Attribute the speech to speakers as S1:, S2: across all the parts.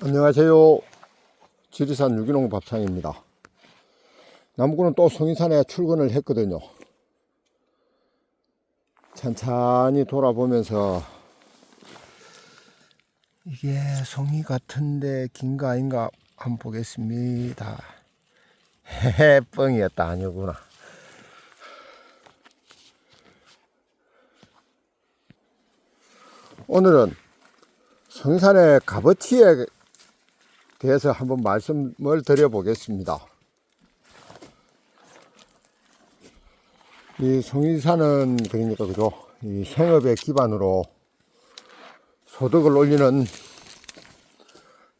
S1: 안녕하세요. 지리산 유기농 밥상입니다. 남구는 또 송이산에 출근을 했거든요. 찬찬히 돌아보면서 이게 송이 같은데 긴가 아닌가 한번 보겠습니다. 헤헤 뻥이었다 아니구나. 오늘은 송이산의 값어치에 대해서 한번 말씀을 드려보겠습니다. 이 송이산은 그러니까 그죠? 이 생업의 기반으로 소득을 올리는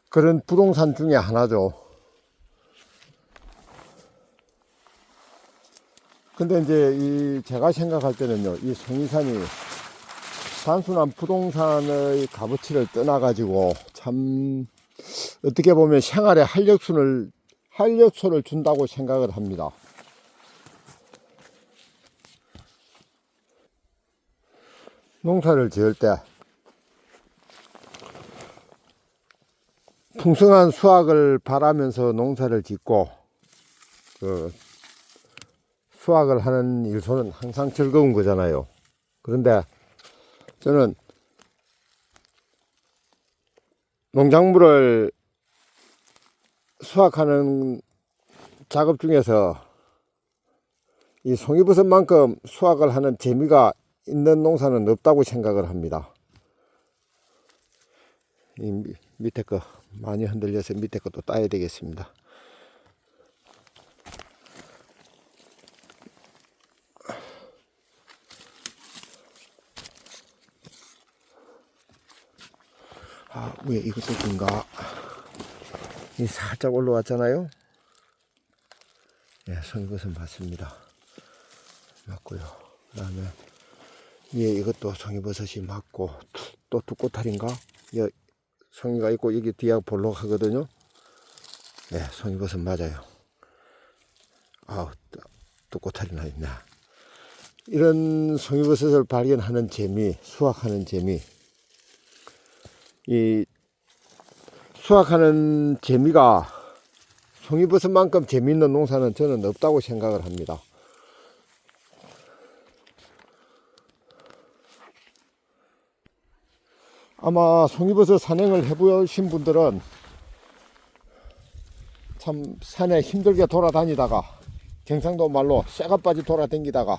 S1: 그런 부동산 중에 하나죠. 근데 이제 이 제가 생각할 때는요, 이 송이산이 단순한 부동산의 값어치를 떠나가지고 참 어떻게 보면 생활에 활력소를 활력소를 준다고 생각을 합니다. 농사를 지을 때 풍성한 수확을 바라면서 농사를 짓고 그 수확을 하는 일소는 항상 즐거운 거잖아요. 그런데 저는 농작물을 수확하는 작업 중에서 이 송이버섯만큼 수확을 하는 재미가 있는 농사는 없다고 생각을 합니다. 이 미- 밑에 거 많이 흔들려서 밑에 것도 따야 되겠습니다. 아, 위에 이것도 긴가? 이 살짝 올라왔잖아요. 예, 송이버섯 맞습니다. 맞고요. 그 다음에 위에 이것도 송이버섯이 맞고 또 두꼬탈인가? 여 송이가 있고 여기 뒤에 볼록하거든요. 네, 송이버섯 맞아요. 아우, 두꼬탈이나 있네. 이런 송이버섯을 발견하는 재미, 수확하는 재미, 이 수확하는 재미가 송이버섯만큼 재미있는 농사는 저는 없다고 생각을 합니다. 아마 송이버섯 산행을 해보신 분들은 참 산에 힘들게 돌아다니다가 경상도 말로 쇠가빠지 돌아다니다가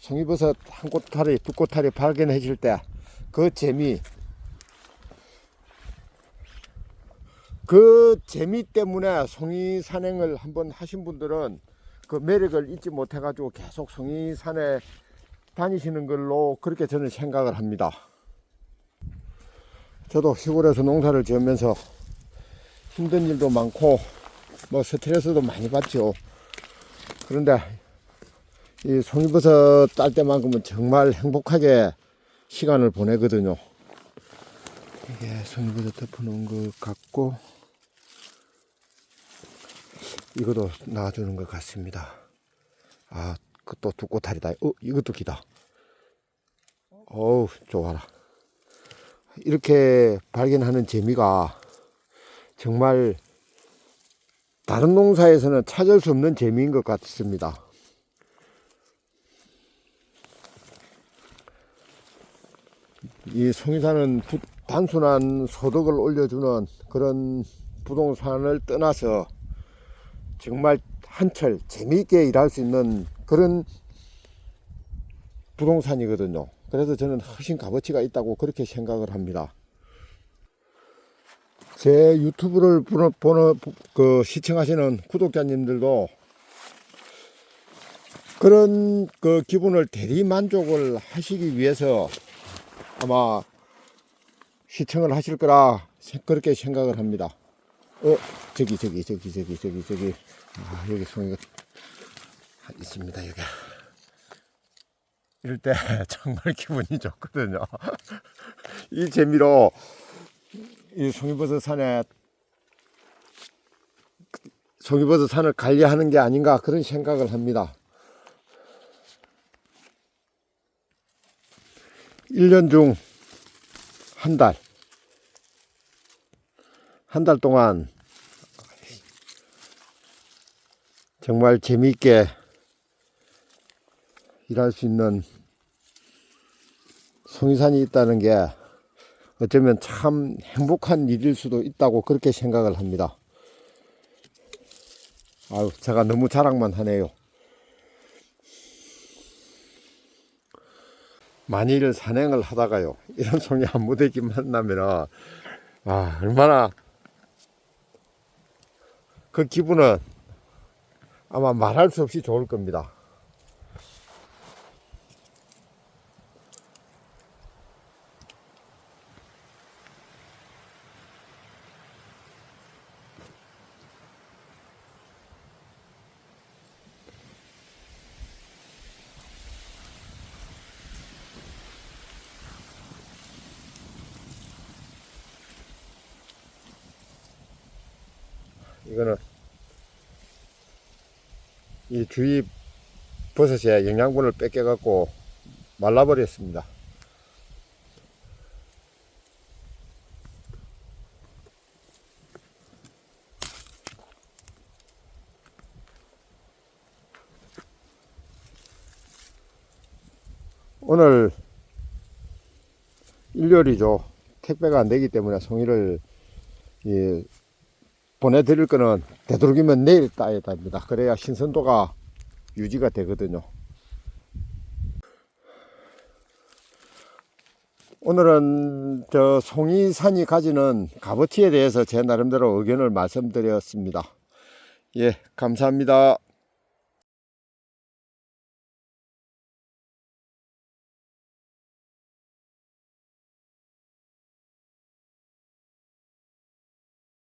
S1: 송이버섯 한 꼬타리 두 꼬타리 발견해질 때 그 재미 그 재미 때문에 송이 산행을 한번 하신 분들은 그 매력을 잊지 못해 가지고 계속 송이 산에 다니시는 걸로 그렇게 저는 생각을 합니다. 저도 시골에서 농사를 지으면서 힘든 일도 많고 뭐 스트레스도 많이 받죠. 그런데 이 송이버섯 딸 때만큼은 정말 행복하게 시간을 보내거든요. 이게 송이버섯 덮어놓은 것 같고 이것도 놔주는 것 같습니다. 아, 그것도 두 꼬타리다. 어, 이것도 기다. 어우, 좋아라. 이렇게 발견하는 재미가 정말 다른 농사에서는 찾을 수 없는 재미인 것 같습니다. 이 송이산은 부- 단순한 소득을 올려주는 그런 부동산을 떠나서 정말 한철 재미있게 일할 수 있는 그런 부동산이거든요. 그래서 저는 훨씬 값어치가 있다고 그렇게 생각을 합니다. 제 유튜브를 보는, 보는 그 시청하시는 구독자님들도 그런 그 기분을 대리 만족을 하시기 위해서 아마 시청을 하실 거라 세- 그렇게 생각을 합니다. 어, 저기, 저기, 저기, 저기, 저기, 저기. 아, 여기 송이가 있습니다, 여기. 이럴 때 정말 기분이 좋거든요. 이 재미로 이 송이버섯 산에 송이버섯 산을 관리하는 게 아닌가 그런 생각을 합니다. 1년 중 한 달, 한 달 동안 정말 재미있게 일할 수 있는 송이산이 있다는 게 어쩌면 참 행복한 일일 수도 있다고 그렇게 생각을 합니다. 아유, 제가 너무 자랑만 하네요. 만일 산행을 하다가요, 이런 송이 한 무대기 만나면은, 아, 얼마나 그 기분은 아마 말할 수 없이 좋을 겁니다. 이거는 이 주위 버섯에 영양분을 뺏겨갖고 말라버렸습니다. 오늘 일요일이죠. 택배가 안 되기 때문에 송이를 이 보내드릴 거는 되도록이면 내일 따야 됩니다. 그래야 신선도가 유지가 되거든요. 오늘은 저 송이산이 가지는 값어치에 대해서 제 나름대로 의견을 말씀드렸습니다. 예, 감사합니다.